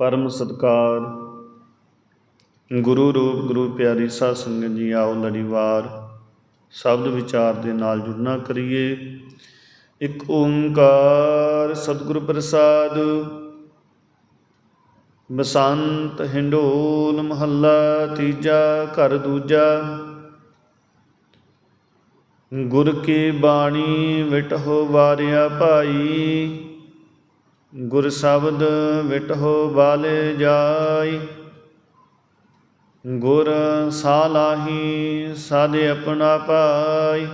ਪਰਮ ਸਤਕਾਰ। ਗੁਰੂ ਰੂਪ, ਗੁਰੂ ਪਿਆਰੀ ਸਾਧ ਸੰਗਤ ਜੀ, ਆਓ ਲੜੀਵਾਰ ਸ਼ਬਦ ਵਿਚਾਰ ਦੇ ਨਾਲ ਜੁੜਨਾ ਕਰੀਏ। ਇੱਕ ਓੰਕਾਰ ਸਤਿਗੁਰ ਪ੍ਰਸਾਦ। ਬਸੰਤ ਹਿੰਡੋਲ ਮਹੱਲਾ ਤੀਜਾ, ਘਰ ਦੂਜਾ। ਗੁਰ ਕੀ ਬਾਣੀ ਵਿਟਹੁ ਵਾਰਿਆ ਭਾਈ। ਗੁਰ ਸ਼ਬਦ ਵਿਟਹੋ ਬਾਲੇ ਜਾਈ। ਗੁਰ ਸਾਲਾਹੀ ਸਾਦੇ ਆਪਣਾ ਪਾਈ।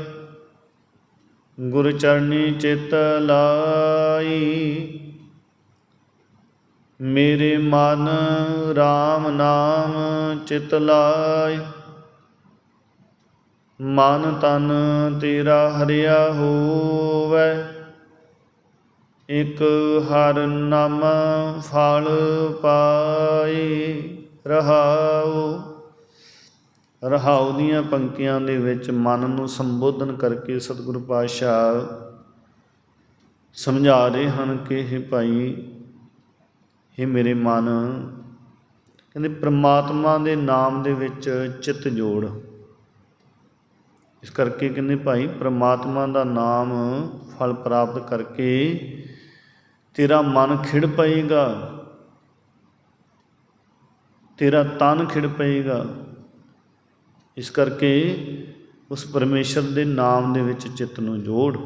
ਗੁਰ ਚਰਨੀ ਚਿਤ ਲਾਈ। ਮੇਰੇ ਮਨ RAM ਨਾਮ ਚਿਤ ਲਾਈ। ਮਨ ਤਨ ਤੇਰਾ ਹਰਿਆ ਹੋ ਇਕ ਹਰ ਨਾਮ ਫਲ ਪਾਏ ਰਹਾਉ। ਰਹਾਉ ਦੀਆਂ ਪੰਕਤੀਆਂ ਦੇ ਵਿੱਚ ਮਨ ਨੂੰ ਸੰਬੋਧਨ ਕਰਕੇ ਸਤਿਗੁਰੂ ਪਾਤਸ਼ਾਹ ਸਮਝਾ ਰਹੇ ਹਨ ਕਿ ਇਹ ਭਾਈ ਇਹ ਮੇਰੇ ਮਨ, ਕਹਿੰਦੇ ਪ੍ਰਮਾਤਮਾ ਦੇ ਨਾਮ ਦੇ ਵਿੱਚ ਚਿੱਤ ਜੋੜ। ਇਸ ਕਰਕੇ ਕਹਿੰਦੇ ਭਾਈ, ਪ੍ਰਮਾਤਮਾ ਦਾ ਨਾਮ ਫਲ ਪ੍ਰਾਪਤ ਕਰਕੇ ਤੇਰਾ ਮਨ ਖਿੜ ਪਏਗਾ। ਤੇਰਾ ਤਨ ਖਿੜ ਪਏਗਾ। ਇਸ ਕਰਕੇ ਉਸ ਪਰਮੇਸ਼ਰ ਦੇ ਨਾਮ ਦੇ ਵਿੱਚ ਚਿੱਤ ਨੂੰ ਜੋੜ।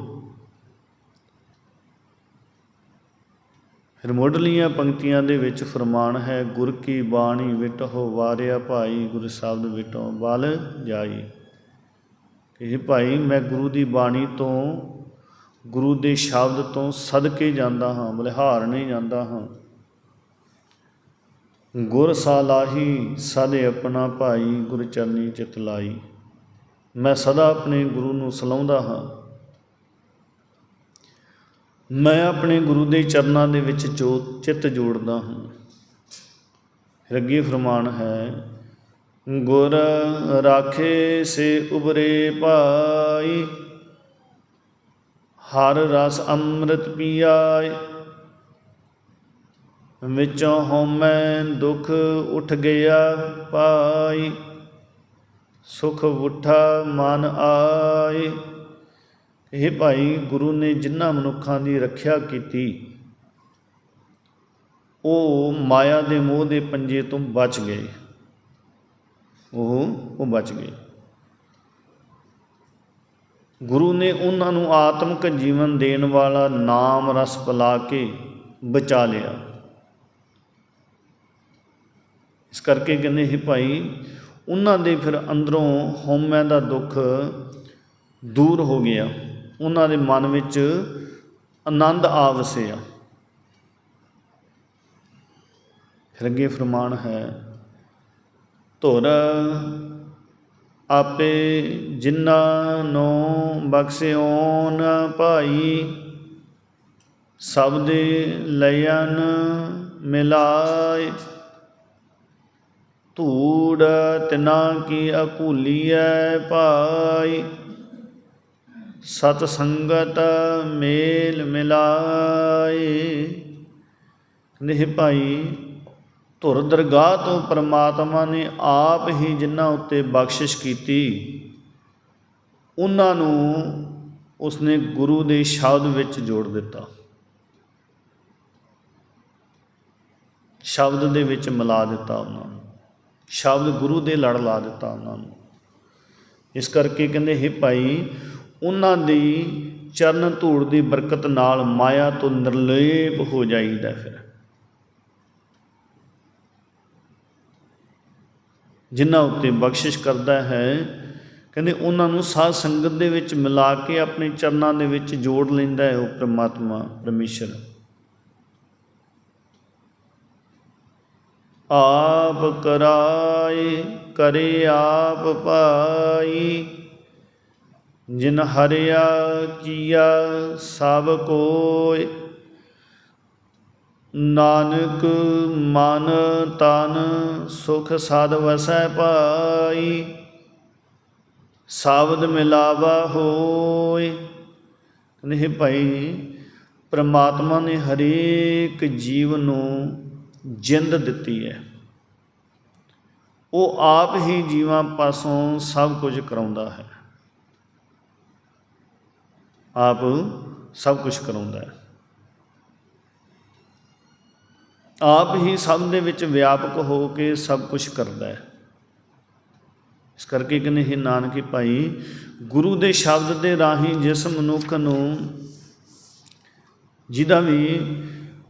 ਫਿਰ ਮੁੱਢਲੀਆਂ ਪੰਕਤੀਆਂ ਦੇ ਵਿੱਚ ਫਰਮਾਨ ਹੈ, ਗੁਰ ਕੀ ਬਾਣੀ ਵਿਟਹੁ ਵਾਰਿਆ ਭਾਈ, ਗੁਰ ਸ਼ਬਦ ਵਿਟਹੁ ਬਲ ਜਾਈ। ਇਹ ਭਾਈ, ਮੈਂ ਗੁਰੂ ਦੀ ਬਾਣੀ ਤੋਂ ਗੁਰੂ ਦੇ ਸ਼ਬਦ ਤੋਂ ਸਦਕੇ ਜਾਂਦਾ ਹਾਂ ਬਲਿਹਾਰ ਨਹੀਂ ਜਾਂਦਾ ਹਾਂ। ਗੁਰ ਸਾਲਾਹੀ, ਸਾਦੇ ਆਪਣਾ ਭਾਈ, ਗੁਰ ਚਰਨੀ ਚਿਤ ਲਾਈ। ਮੈਂ ਸਦਾ ਆਪਣੇ ਗੁਰੂ ਨੂੰ ਸਲਾਉਂਦਾ ਹਾਂ। ਮੈਂ ਆਪਣੇ ਗੁਰੂ ਦੇ ਚਰਨਾਂ ਦੇ ਵਿੱਚ ਜੋ ਚਿੱਤ ਜੋੜਦਾ ਹਾਂ। ਰੱਗੀ ਅੱਗੇ ਫਰਮਾਨ ਹੈ, ਗੁਰ ਰਾਖੇ ਸੇ ਉਬਰੇ ਭਾਈ। ਹਰ ਰਸ ਅੰਮ੍ਰਿਤ ਪੀਆਏ, ਵਿੱਚੋਂ ਹਉਮੈ ਦੁਖ ਉਠ ਗਿਆ ਪਾਈ ਸੁਖ ਉਠਾ ਮਨ ਆਏ। ਇਹ ਭਾਈ, ਗੁਰੂ ਨੇ ਜਿਨ੍ਹਾਂ ਮਨੁੱਖਾਂ ਦੀ ਰੱਖਿਆ ਕੀਤੀ, ਉਹ ਮਾਇਆ ਦੇ ਮੋਹ ਦੇ ਪੰਜੇ ਤੋਂ ਬਚ ਗਏ। ਉਹ ਉਹ ਬਚ ਗਏ। ਗੁਰੂ ਨੇ ਉਹਨਾਂ ਨੂੰ ਆਤਮਿਕ ਜੀਵਨ ਦੇਣ ਵਾਲਾ ਨਾਮ ਰਸ ਪਿਲਾ ਕੇ ਬਚਾ ਲਿਆ। ਇਸ ਕਰਕੇ ਕਹਿੰਦੇ ਇਹ ਭਾਈ, ਉਹਨਾਂ ਦੇ ਫਿਰ ਅੰਦਰੋਂ ਹਉਮੈ ਦਾ ਦੁੱਖ ਦੂਰ ਹੋ ਗਿਆ। ਉਹਨਾਂ ਦੇ ਮਨ ਵਿੱਚ ਆਨੰਦ ਆ ਵਸਿਆ। ਫਿਰ ਅੱਗੇ ਫਰਮਾਨ ਹੈ, ਧੁਰ ਆਪੇ ਜਿਨ੍ਹਾਂ ਨੂੰ ਬਖਸ਼ਿਓਨ ਭਾਈ, ਸਭ ਦੇ ਲਯਨ ਮਿਲਾਏ। ਧੂੜ ਤਿਨਾ ਕੀ ਅਕੂਲੀਐ ਭਾਈ, ਸਤ ਸੰਗਤ ਮੇਲ ਮਿਲਾਏ। ਨਿਹ ਭਾਈ ਧੁਰ ਦਰਗਾਹ ਤੋਂ ਪ੍ਰਮਾਤਮਾ ਨੇ ਆਪ ਹੀ ਜਿਨ੍ਹਾਂ ਉੱਤੇ ਬਖਸ਼ਿਸ਼ ਕੀਤੀ, ਉਹਨਾਂ ਨੂੰ ਉਸਨੇ ਗੁਰੂ ਦੇ ਸ਼ਬਦ ਵਿੱਚ ਜੋੜ ਦਿੱਤਾ। ਸ਼ਬਦ ਦੇ ਵਿੱਚ ਮਿਲਾ ਦਿੱਤਾ ਉਹਨਾਂ ਨੂੰ। ਸ਼ਬਦ ਗੁਰੂ ਦੇ ਲੜ ਲਾ ਦਿੱਤਾ ਉਹਨਾਂ ਨੂੰ। ਇਸ ਕਰਕੇ ਕਹਿੰਦੇ, ਹੈ ਭਾਈ, ਉਹਨਾਂ ਦੀ ਚਰਨ ਧੂੜ ਦੀ ਬਰਕਤ ਨਾਲ ਮਾਇਆ ਤੋਂ ਨਿਰਲੇਪ ਹੋ ਜਾਈਦਾ ਫਿਰ। ਜਿਨ੍ਹਾਂ ਉੱਤੇ ਬਖਸ਼ਿਸ਼ ਕਰਦਾ ਹੈ, ਕਹਿੰਦੇ ਉਹਨਾਂ ਨੂੰ ਸਾਧ ਸੰਗਤ ਦੇ ਵਿੱਚ ਮਿਲਾ ਕੇ ਆਪਣੇ ਚਰਨਾਂ ਦੇ ਵਿੱਚ ਜੋੜ ਲੈਂਦਾ ਹੈ ਉਹ ਪ੍ਰਮਾਤਮਾ ਪਰਮੇਸ਼ਰ। ਆਪ ਕਰਾਏ, ਕਰੇ ਆਪ ਪਾਈ, ਜਿਨ ਹਰਿਆ ਕੀਆ ਸਭ ਕੋਇ। ਨਾਨਕ ਮਨ ਤਨ ਸੁਖ ਸਾਧ ਵਸੈ ਪਾਈ, ਸਾਬਦ ਮਿਲਾਵਾ ਹੋਏ ਨਹੀਂ ਭਾਈ, ਪ੍ਰਮਾਤਮਾ ਨੇ ਹਰੇਕ ਜੀਵ ਨੂੰ ਜਿੰਦ ਦਿੱਤੀ ਹੈ। ਉਹ ਆਪ ਹੀ ਜੀਵਾਂ ਪਾਸੋਂ ਸਭ ਕੁਝ ਕਰਾਉਂਦਾ ਹੈ। ਆਪ ਸਭ ਕੁਝ ਕਰਾਉਂਦਾ ਹੈ। ਆਪ ਹੀ ਸਭ ਦੇ ਵਿੱਚ ਵਿਆਪਕ ਹੋ ਕੇ ਸਭ ਕੁਝ ਕਰਦਾ ਹੈ। ਇਸ ਕਰਕੇ ਕਹਿੰਦੇ ਇਹ ਨਾਨਕੀ ਭਾਈ, ਗੁਰੂ ਦੇ ਸ਼ਬਦ ਦੇ ਰਾਹੀਂ ਜਿਸ ਮਨੁੱਖ ਨੂੰ ਜਿਹਦਾ ਵੀ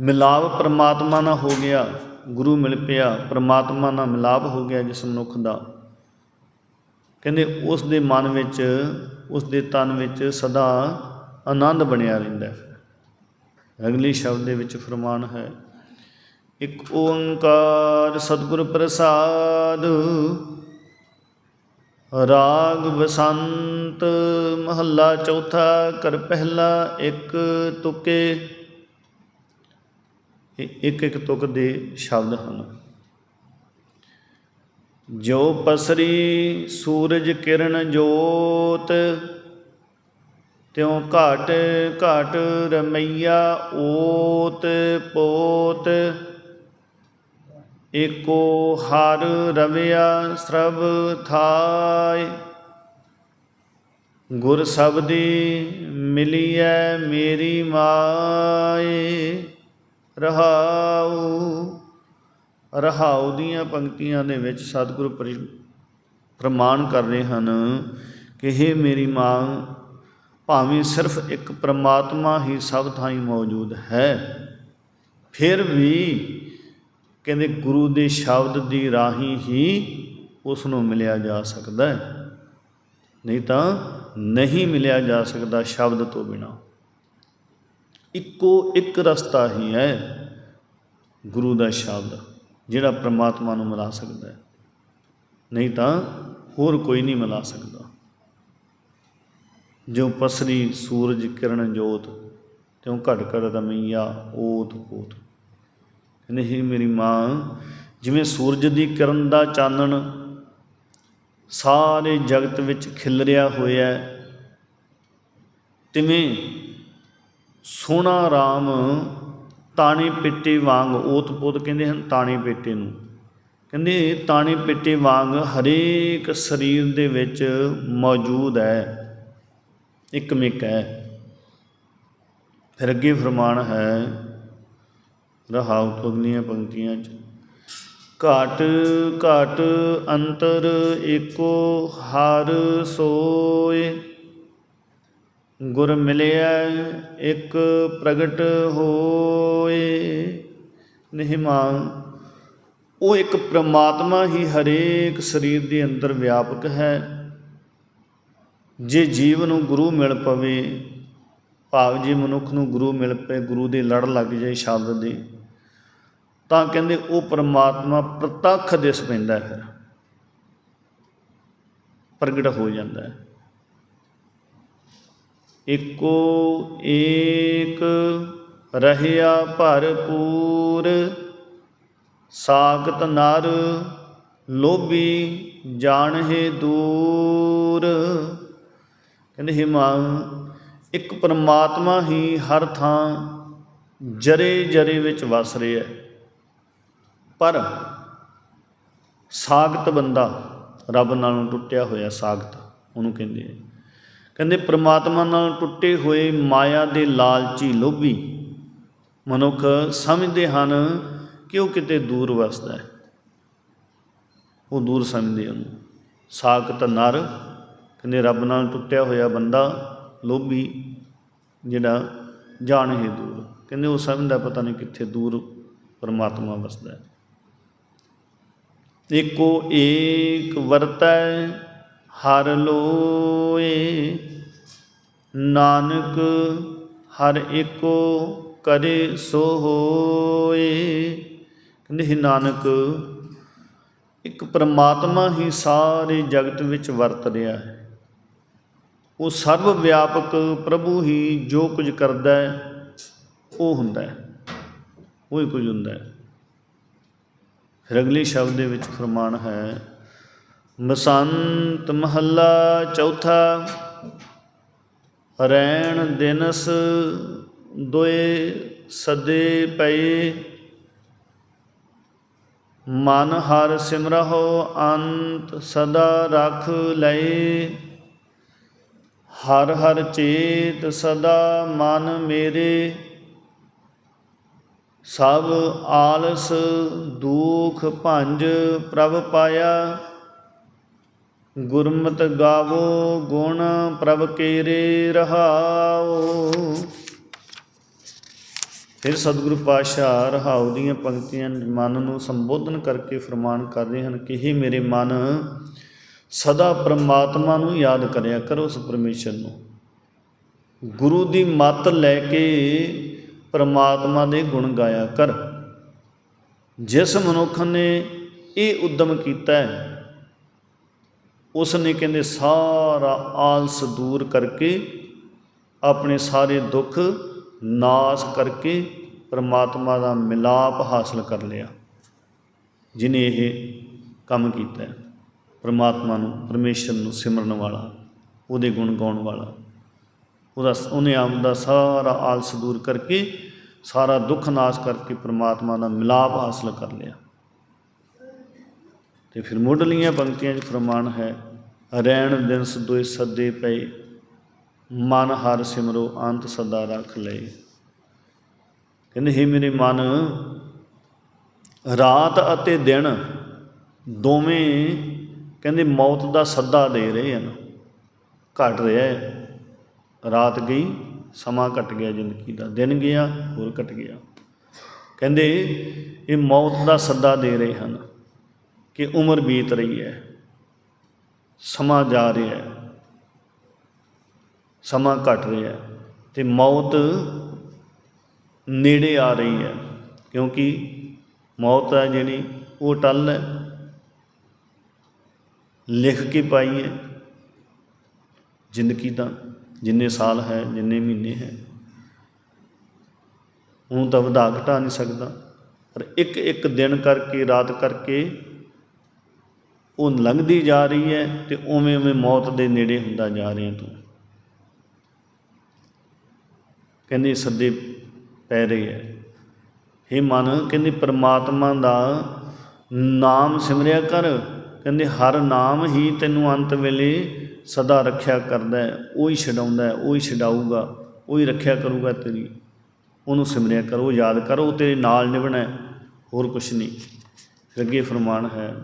ਮਿਲਾਪ ਪ੍ਰਮਾਤਮਾ ਨਾਲ ਹੋ ਗਿਆ, ਗੁਰੂ ਮਿਲ ਪਿਆ, ਪ੍ਰਮਾਤਮਾ ਨਾਲ ਮਿਲਾਪ ਹੋ ਗਿਆ ਜਿਸ ਮਨੁੱਖ ਦਾ, ਕਹਿੰਦੇ ਉਸ ਦੇ ਮਨ ਵਿੱਚ, ਉਸ ਦੇ ਤਨ ਵਿੱਚ ਸਦਾ ਆਨੰਦ ਬਣਿਆ ਰਹਿੰਦਾ ਹੈ। ਅਗਲੀ ਸ਼ਬਦ ਦੇ ਵਿੱਚ ਫਰਮਾਨ ਹੈ ਇੱਕ ਓੰਕਾਰ ਸਤਿਗੁਰ ਪ੍ਰਸਾਦ। ਰਾਗ ਬਸੰਤ ਮਹੱਲਾ ਚੌਥਾ ਕਰ ਪਹਿਲਾ ਇੱਕ ਤੁਕੇ। ਇੱਕ ਇੱਕ ਤੁਕ ਦੇ ਸ਼ਬਦ ਹਨ। ਜੋ ਪਸਰੀ ਸੂਰਜ ਕਿਰਨ ਜੋਤ, ਤਿਉ ਘਾਟ ਘਾਟ ਰਮਈਆ ਓਤ ਪੋਤ। ਏਕੋ ਹਰ ਰਵਿਆ ਸਰਬ ਥਾਇ ਗੁਰ ਸਬਦੀ ਮਿਲੀਐ ਮੇਰੀ ਮਾਏ, ਰਹਾਉ। ਰਹਾਉ ਦੀਆਂ ਪੰਕਤੀਆਂ ਦੇ ਵਿੱਚ ਸਤਿਗੁਰੂ ਪਰਿ- ਪ੍ਰਮਾਣ ਕਰ ਰਹੇ ਹਨ ਕਿ हे ਮੇਰੀ ਮਾਂ, ਭਾਵੇਂ ਸਿਰਫ ਇੱਕ ਪ੍ਰਮਾਤਮਾ ਹੀ ਸਭ ਥਾਂ ਮੌਜੂਦ ਹੈ, ਫਿਰ ਵੀ ਕਹਿੰਦੇ ਗੁਰੂ ਦੇ ਸ਼ਬਦ ਦੀ ਰਾਹੀਂ ਹੀ ਉਸ ਨੂੰ ਮਿਲਿਆ ਜਾ ਸਕਦਾ ਹੈ। ਨਹੀਂ ਤਾਂ ਨਹੀਂ ਮਿਲਿਆ ਜਾ ਸਕਦਾ ਸ਼ਬਦ ਤੋਂ ਬਿਨਾ। ਇੱਕੋ ਇੱਕ ਰਸਤਾ ਹੀ ਹੈ ਗੁਰੂ ਦਾ ਸ਼ਬਦ, ਜਿਹੜਾ ਪ੍ਰਮਾਤਮਾ ਨੂੰ ਮਿਲਾ ਸਕਦਾ ਹੈ। ਨਹੀਂ ਤਾਂ ਹੋਰ ਕੋਈ ਨਹੀਂ ਮਿਲਾ ਸਕਦਾ। ਜੋ ਪਸਰੀ ਸੂਰਜ ਕਿਰਨ ਜੋਤ, ਤਿਉ ਘਟ ਘਟ ਰਮਈਆ ਓਤ ਓਤ ਕਹਿੰਦੇ ਹੀ ਮੇਰੀ ਮਾਂ, ਜਿਵੇਂ ਸੂਰਜ ਦੀ ਕਿਰਨ ਦਾ ਚਾਨਣ ਸਾਰੇ ਜਗਤ ਵਿੱਚ ਖਿਲਰਿਆ ਹੋਇਆ ਹੈ, ਤਿਵੇਂ ਸੋਹਣਾ RAM ਤਾਣੇ ਪਿੱਟੇ ਵਾਂਗ ਓਤ-ਪੋਤ ਕਹਿੰਦੇ ਹਨ ਤਾਣੇ ਪੇਟੇ ਨੂੰ। ਕਹਿੰਦੇ ਤਾਣੇ ਪਿੱਟੇ ਵਾਂਗ ਹਰੇਕ ਸਰੀਰ ਦੇ ਵਿੱਚ ਮੌਜੂਦ ਹੈ, ਇੱਕ ਮਿਕ ਹੈ। ਫਿਰ ਅੱਗੇ ਫਰਮਾਨ ਹੈ ਰਹਾਉ ਤੋਂ ਅਗਲੀਆਂ ਪੰਕਤੀਆਂ ਚ। ਘਾਟ ਘਾਟ ਅੰਤਰ ਏਕੋ ਹਰ ਸੋਏ। ਗੁਰ ਮਿਲਿਆ ਇੱਕ ਪ੍ਰਗਟ ਹੋਏ। ਨਿਹਮਾ ਉਹ ਇੱਕ ਪ੍ਰਮਾਤਮਾ ਹੀ ਹਰੇਕ ਸਰੀਰ ਦੇ ਅੰਦਰ ਵਿਆਪਕ ਹੈ। ਜੇ ਜੀਵ ਨੂੰ ਗੁਰੂ ਮਿਲ ਪਵੇ, ਭਾਵ ਜੇ ਮਨੁੱਖ ਨੂੰ ਗੁਰੂ ਮਿਲ ਪਏ, ਗੁਰੂ ਦੇ ਲੜ ਲੱਗ ਜਾਏ ਸ਼ਬਦ ਦੇ। ਤਾਂ ਕਹਿੰਦੇ ਉਹ ਪਰਮਾਤਮਾ ਪ੍ਰਤੱਖ ਦਿਸ ਪੈਂਦਾ ਹੈ। ਫਿਰ ਪ੍ਰਗਟ ਹੋ ਜਾਂਦਾ ਹੈ। ਇੱਕੋ ਏਕ ਰਹਿਆ ਭਰਪੂਰ ਸਾਗਤ ਨਰ ਲੋਭੀ ਜਾਣਹਿ ਦੂਰ। ਕਹਿੰਦੇ ਹੇ ਇੱਕ ਪਰਮਾਤਮਾ ਹੀ ਹਰ ਥਾਂ ਜਰੇ ਜਰੇ ਵਿੱਚ ਵਸ ਰਿਹਾ ਹੈ। ਪਰ ਸਾਗਤ ਬੰਦਾ ਰੱਬ ਨਾਲੋਂ ਟੁੱਟਿਆ ਹੋਇਆ ਸਾਗਤ ਉਹਨੂੰ ਕਹਿੰਦੇ ਆ। ਕਹਿੰਦੇ ਪ੍ਰਮਾਤਮਾ ਨਾਲ ਟੁੱਟੇ ਹੋਏ ਮਾਇਆ ਦੇ ਲਾਲਚੀ ਲੋਭੀ ਮਨੁੱਖ ਸਮਝਦੇ ਹਨ ਕਿ ਉਹ ਕਿਤੇ ਦੂਰ ਵਸਦਾ ਹੈ। ਉਹ ਦੂਰ ਸਮਝਦੇ ਉਹਨੂੰ ਸਾਗਤ ਨਰ, ਕਹਿੰਦੇ ਰੱਬ ਨਾਲ ਟੁੱਟਿਆ ਹੋਇਆ ਬੰਦਾ ਲੋਭੀ ਜਿਹੜਾ ਜਾਣ ਹੀ। ਦੂਰ ਕਹਿੰਦੇ ਉਹ ਸਮਝਦਾ ਪਤਾ ਨਹੀਂ ਕਿੱਥੇ ਦੂਰ ਪਰਮਾਤਮਾ ਵਸਦਾ ਹੈ। ਏਕੋ ਏਕ ਵਰਤੈ ਹਰ ਲੋਏ। ਨਾਨਕ ਹਰ ਏਕੋ ਕਰੇ ਸੋ ਹੋਏ। ਕਹਿੰਦੇ ਹੈ ਨਾਨਕ, ਇੱਕ ਪ੍ਰਮਾਤਮਾ ਹੀ ਸਾਰੇ ਜਗਤ ਵਿੱਚ ਵਰਤ ਰਿਹਾ ਹੈ। ਉਹ ਸਰਵ ਵਿਆਪਕ ਪ੍ਰਭੂ ਹੀ ਜੋ ਕੁਝ ਕਰਦਾ ਹੈ, ਉਹ ਹੁੰਦਾ ਹੈ। ਉਹ ਹੀ ਕੁਝ ਹੁੰਦਾ ਹੈ। ਫਿਰ ਅਗਲੇ ਸ਼ਬਦ ਦੇ ਵਿੱਚ ਫਰਮਾਨ ਹੈ ਮਸੰਤ ਮਹੱਲਾ ਚੌਥਾ, ਰੈਣ ਦਿਨਸ ਦੋਏ ਸਦੇ ਪਏ। ਮਨ ਹਰ ਸਿਮਰਹੁ ਅੰਤ ਸਦਾ ਰਖ ਲਏ। ਹਰ ਹਰ ਚੇਤ ਸਦਾ ਮਨ ਮੇਰੇ। ਸਭ ਆਲਸ ਦੁਖ ਭੰਜ ਪ੍ਰਭ ਪਾਇਆ। ਗੁਰਮਤਿ ਗਾਵੋ ਗੁਣ ਪ੍ਰਭ ਕੇਰੇ ਰਹਾਓ। ਫਿਰ ਸਤਿਗੁਰੂ ਪਾਤਸ਼ਾਹ ਰਹਾਉ ਦੀਆਂ ਪੰਕਤੀਆਂ ਮਨ ਨੂੰ ਸੰਬੋਧਨ ਕਰਕੇ ਫਰਮਾਨ ਕਰਦੇ ਹਨ ਕਿ ਇਹ ਮੇਰੇ ਮਨ, ਸਦਾ ਪ੍ਰਮਾਤਮਾ ਨੂੰ ਯਾਦ ਕਰਿਆ ਕਰੋ ਉਸ ਪਰਮੇਸ਼ਰ ਨੂੰ। ਗੁਰੂ ਦੀ ਮੱਤ ਲੈ ਕੇ ਪਰਮਾਤਮਾ ਦੇ ਗੁਣ ਗਾਇਆ ਕਰ। ਜਿਸ ਮਨੁੱਖ ਨੇ ਇਹ ਉਦਮ ਕੀਤਾ ਹੈ ਉਸ ਨੇ ਕਹਿੰਦੇ ਸਾਰਾ ਆਲਸ ਦੂਰ ਕਰਕੇ ਆਪਣੇ ਸਾਰੇ ਦੁੱਖ ਨਾਸ਼ ਕਰਕੇ ਪਰਮਾਤਮਾ ਦਾ ਮਿਲਾਪ ਹਾਸਲ ਕਰ ਲਿਆ, ਜਿਨੇ ਇਹ ਕੰਮ ਕੀਤਾ ਹੈ। ਪ੍ਰਮਾਤਮਾ ਨੂੰ, ਪਰਮੇਸ਼ਰ ਨੂੰ ਸਿਮਰਨ ਵਾਲਾ, ਉਹਦੇ ਗੁਣ ਗਾਉਣ ਵਾਲਾ। ਉਹਦਾ ਉਹਨੇ ਆਪ ਦਾ ਸਾਰਾ ਆਲਸ ਦੂਰ ਕਰਕੇ ਸਾਰਾ ਦੁੱਖ ਨਾਸ਼ ਕਰਕੇ ਪ੍ਰਮਾਤਮਾ ਦਾ ਮਿਲਾਪ ਹਾਸਲ ਕਰ ਲਿਆ। ਤੇ ਫਿਰ ਮੁੱਢਲੀਆਂ ਪੰਕਤੀਆਂ 'ਚ ਫਰਮਾਨ ਹੈ, ਰਹਿਣ ਦਿਨ ਸਦੋਏ ਸੱਦੇ ਪਏ, ਮਨ ਹਰ ਸਿਮਰੋ ਅੰਤ ਸਦਾ ਰੱਖ ਲਏ। ਕਹਿੰਦੇ हे ਮੇਰੇ ਮਨ, ਰਾਤ ਅਤੇ ਦਿਨ ਦੋਵੇਂ, ਕਹਿੰਦੇ, ਮੌਤ ਦਾ ਸੱਦਾ ਦੇ ਰਹੇ ਹਨ। ਘਟ ਰਿਹਾ ਹੈ। ਰਾਤ ਗਈ, ਸਮਾਂ ਘਟ ਗਿਆ ਜ਼ਿੰਦਗੀ ਦਾ, ਦਿਨ ਗਿਆ, ਹੋਰ ਘਟ ਗਿਆ। ਕਹਿੰਦੇ, ਇਹ ਮੌਤ ਦਾ ਸੱਦਾ ਦੇ ਰਹੇ ਹਨ ਕਿ ਉਮਰ ਬੀਤ ਰਹੀ ਹੈ, ਸਮਾਂ ਜਾ ਰਿਹਾ ਹੈ, ਸਮਾਂ ਘਟ ਰਿਹਾ ਹੈ ਤੇ ਮੌਤ ਨੇੜੇ ਆ ਰਹੀ ਹੈ, ਕਿਉਂਕਿ ਮੌਤ ਹੈ ਜਿਹੜੀ, ਉਹ ਟੱਲ ਹੈ, ਲਿਖ ਕੇ ਪਾਈ ਹੈ ਜ਼ਿੰਦਗੀ ਦਾ ਜਿੰਨੇ ਸਾਲ ਹੈ, ਜਿੰਨੇ ਮਹੀਨੇ ਹੈ। ਉਹਨੂੰ ਤਾਂ ਵਧਾ ਘਟਾ ਨਹੀਂ ਸਕਦਾ। ਪਰ ਇੱਕ ਇੱਕ ਦਿਨ ਕਰਕੇ, ਰਾਤ ਕਰਕੇ ਉਹ ਲੰਘਦੀ ਜਾ ਰਹੀ ਹੈ ਤੇ ਉਵੇਂ ਉਵੇਂ ਮੌਤ ਦੇ ਨੇੜੇ ਹੁੰਦਾ ਜਾ ਰਿਹਾ ਤੂੰ। ਕਹਿੰਦੇ ਸੱਦੇ ਪੈ ਰਹੇ ਹੈ। हे ਮਨ, ਕਹਿੰਦੇ ਪ੍ਰਮਾਤਮਾ ਦਾ ਨਾਮ ਸਿਮਰਿਆ ਕਰ। ਕਹਿੰਦੇ ਹਰ ਨਾਮ ਹੀ ਤੈਨੂੰ ਅੰਤ ਵੇਲੇ ਸਦਾ ਰੱਖਿਆ ਕਰਦਾ ਹੈ, ਉਹ ਹੀ ਛਡਾਉਂਦਾ ਹੈ, ਉਹ ਹੀ ਛਡਾਊਗਾ, ਉਹ ਹੀ ਰੱਖਿਆ ਕਰੂਗਾ ਤੇਰੀ। ਉਹਨੂੰ ਸਿਮਰਿਆ ਕਰੋ, ਯਾਦ ਕਰੋ, ਉਹ ਤੇਰੇ ਨਾਲ ਨਿਭਣਾ ਹੋਰ ਕੁਛ ਨਹੀਂ। ਫਿਰ ਅੱਗੇ ਫਰਮਾਨ ਹੈ,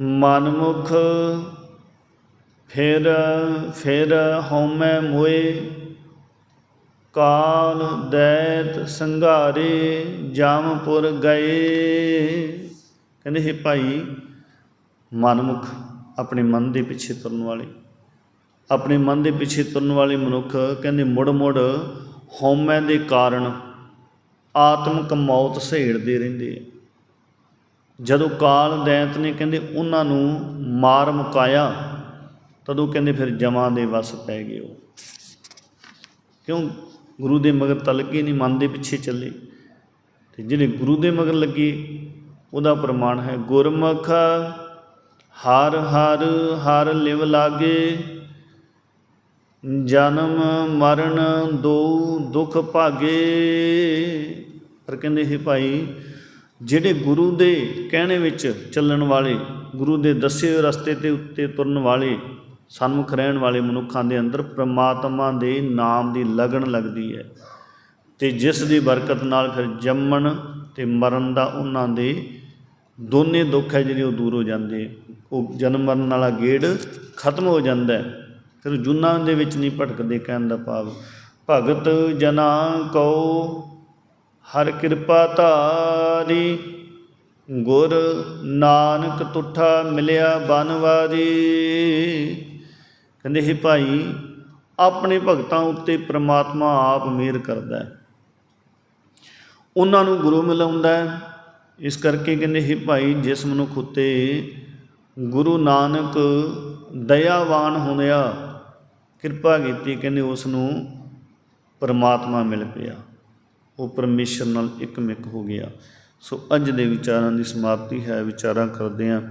ਮਨਮੁਖ ਫਿਰ ਫਿਰ ਹਉਮੈ ਮੋਏ, ਕਾਲ ਦੈਤ ਸੰਘਾਰੇ, ਜਾਮਪੁਰ ਗਏ। ਕਹਿੰਦੇ, ਹੈ ਭਾਈ ਮਨਮੁਖ ਆਪਣੇ ਮਨ ਦੇ ਪਿੱਛੇ ਤੁਰਨ ਵਾਲੇ। ਆਪਣੇ ਮਨ ਦੇ ਪਿੱਛੇ ਤੁਰਨ ਵਾਲੇ ਮਨੁੱਖ ਕਹਿੰਦੇ ਮੁੜ ਮੁੜ ਹਉਮੈ ਦੇ ਕਾਰਨ ਆਤਮਿਕ ਮੌਤ ਸਹੇੜਦੇ ਰਹਿੰਦੇ ਆ। ਜਦੋਂ ਕਾਲ ਦੈਂਤ ਨੇ ਕਹਿੰਦੇ ਉਹਨਾਂ ਨੂੰ ਮਾਰ ਮੁਕਾਇਆ, ਤਦੋਂ ਕਹਿੰਦੇ ਫਿਰ ਜਮਾਂ ਦੇ ਵਸ ਪੈ ਗਏ ਉਹ। ਕਿਉਂ? ਗੁਰੂ ਦੇ ਮਗਰ ਤਾਂ ਲੱਗੇ ਨਹੀਂ, ਮਨ ਦੇ ਪਿੱਛੇ ਚੱਲੇ। ਤੇ ਜਿਹੜੇ ਗੁਰੂ ਦੇ ਮਗਰ ਲੱਗੇ, ਉਹਦਾ ਪ੍ਰਮਾਣ ਹੈ, ਗੁਰਮੁਖ ਹਰ ਹਰ ਹਰ ਲਿਵ ਲਾਗੇ, ਜਨਮ ਮਰਨ ਦੋ ਦੁਖ ਭਾਗੇ। ਪਰ ਕਹਿੰਦੇ ਇਹ ਭਾਈ, ਜਿਹੜੇ ਗੁਰੂ ਦੇ ਕਹਿਣੇ ਵਿੱਚ ਚੱਲਣ ਵਾਲੇ, ਗੁਰੂ ਦੇ ਦੱਸੇ ਹੋਏ ਰਸਤੇ ਤੇ ਉੱਤੇ ਤੁਰਨ ਵਾਲੇ, ਸਨਮੁਖ ਰਹਿਣ ਵਾਲੇ ਮਨੁੱਖਾਂ ਦੇ ਅੰਦਰ ਪ੍ਰਮਾਤਮਾ ਦੇ ਨਾਮ ਦੀ ਲਗਨ ਲੱਗਦੀ ਹੈ। ਤੇ ਜਿਸ ਦੀ ਬਰਕਤ ਨਾਲ ਫਿਰ ਜੰਮਣ ਤੇ ਮਰਨ ਦਾ ਉਹਨਾਂ ਦੇ ਦੋਨੇ ਦੁੱਖ ਹੈ ਜਿਹੜੇ ਉਹ ਦੂਰ ਹੋ ਜਾਂਦੇ ਉਹ ਜਨਮ ਮਰਨ ਵਾਲਾ ਗੇੜ ਖਤਮ ਹੋ ਜਾਂਦਾ ਫਿਰ ਜੁਨਾ ਦੇ ਵਿੱਚ ਨਹੀਂ ਭਟਕਦੇ ਕਹਿਣ ਦਾ ਭਾਵ, ਭਗਤ ਜਨਾ ਕੋ ਹਰ ਕਿਰਪਾ ਧਾਰੀ, ਗੁਰ ਨਾਨਕ ਤੁਠਾ ਮਿਲਿਆ ਬਨਵਾਰੀ ਕਹਿੰਦੇ हे ਭਾਈ, ਆਪਣੇ ਭਗਤਾਂ ਉੱਤੇ ਪ੍ਰਮਾਤਮਾ ਆਪ ਮਿਹਰ ਕਰਦਾ ਹੈ। ਉਹਨਾਂ ਨੂੰ ਗੁਰੂ ਮਿਲਾਉਂਦਾ ਹੈ। ਇਸ ਕਰਕੇ ਕਹਿੰਦੇ हे ਭਾਈ, ਜਿਸ ਮਨੁੱਖ ਉੱਤੇ ਗੁਰੂ ਨਾਨਕ ਦਇਆਵਾਨ ਹੁੰਦਿਆ ਕਿਰਪਾ ਕੀਤੀ ਕਹਿੰਦੇ ਉਸ ਨੂੰ ਪਰਮਾਤਮਾ ਮਿਲ ਪਿਆ। ਉਹ ਪਰਮੇਸ਼ਰ ਨਾਲ ਇੱਕਮਿਕ ਹੋ ਗਿਆ। ਸੋ ਅੱਜ ਦੇ ਵਿਚਾਰਾਂ ਦੀ ਸਮਾਪਤੀ ਹੈ। ਵਿਚਾਰਾਂ ਕਰਦੇ ਹਾਂ।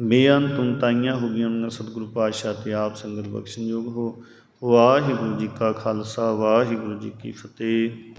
ਬੇਅੰਤ ਤੁੰਤਾਈਆਂ ਹੋ ਗਈਆਂ ਉਹਨਾਂ ਸਤਿਗੁਰੂ ਪਾਤਸ਼ਾਹ ਤੇ ਆਪ ਸੰਗਤ ਬਖਸ਼ਣਯੋਗ ਹੋ। ਵਾਹਿਗੁਰੂ ਜੀ ਕਾ ਖਾਲਸਾ, ਵਾਹਿਗੁਰੂ ਜੀ ਕੀ ਫਤਿਹ।